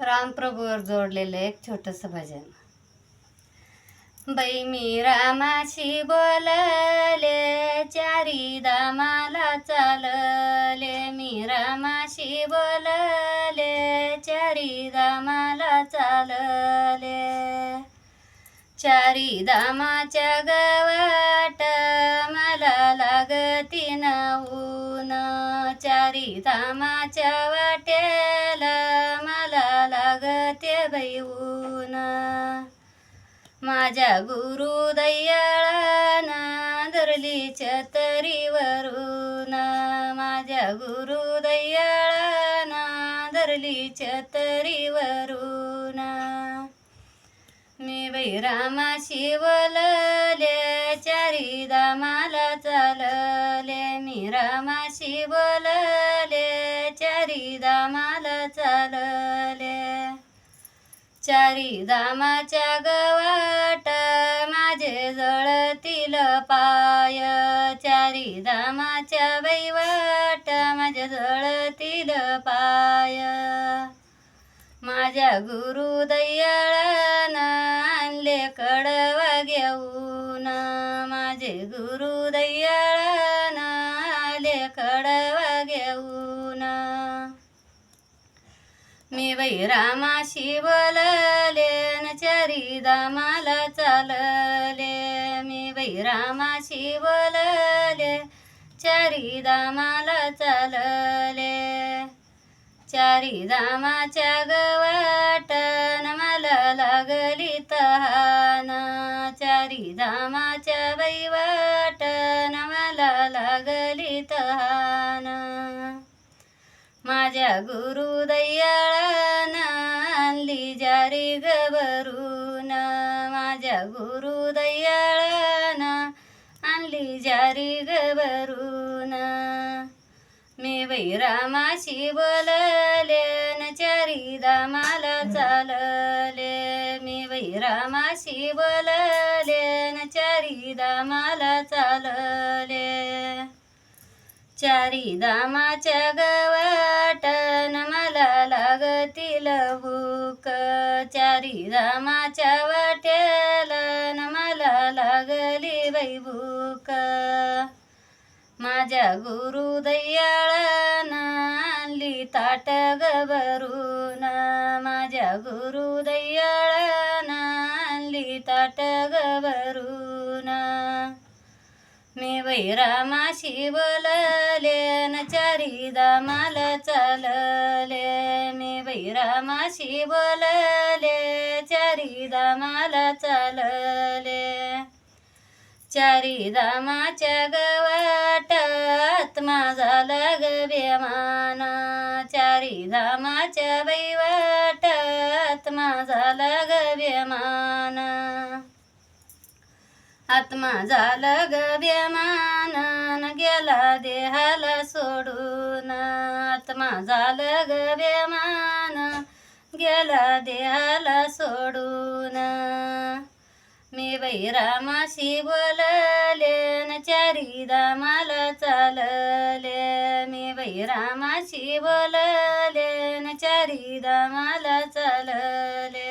रामप्रभूवर जोडलेलं एक छोटंसं भजन. बाई मी रामाशी बोलले चारी दामाला चालले. मी रामाशी बोलले चारी दामाला चालले. चारी दामाच्या गवाट मला लागती ऊन. चारी धामाच्या वाटे लागते माझ्या गुरु दयाळाना धरली छतरीवरून माझ्या गुरु दयाळाना धरली छतरीवरून मी बैरामा बोलले चारी दामाला चालले. मी रामाशी बोलले चारी दामाला चारी धामाच्या गवाट माझे जळतील पाय. चारी धामाच्या बैवाट माझे जळतील पाय. माझ्या गुरु दयाळानं आणले कडवा घेऊन. माझे गुरु दयाळानं आले कडवा घेऊन. मी बैरामाशी बोलले न चारी दामाला चालले. मी बैरामाशी बोलले चारी दामाला चालले. चारी दामाच्या गवाटन मला लागली तहान. चारी दामाच्या बैवाटन मला लागली तहान. माझ्या गुरु दयाळानं आणली जारी गबरून माझ्या गुरु दयाळानं आणली जारी गबरून मी बैरामाशी बोलले न चारी दामाला चालले. मी बैरामाशी बोलले न चारी दामाला चालले. चारी दामाच्या गवा तिल भूक चारी दामाच्या वाट्याला न मला लागली बाई भूक. माझ्या गुरु दयाळानं आणली ताट गबरून माझ्या गुरु दयाळानं आणली ताट गबरून मी वैरामाशी बोलले न चारी दामाला चालले. रामाशी बोलले चारी दामाला चालले. चारी दामाच्या गवाटात माझा लग बेमान. चारी दामाच्या बैवाटात माझा लग बेमान. आत्मा झालं ग बेमान गेला देहाला सोडून. आत्मा झालं ग बेमान. गेला देहाला सोडून. मी बैरामाशी बोलले न चारी दामाला चालले. मी बैरामाशी बोलले न चारी दामाला चालले.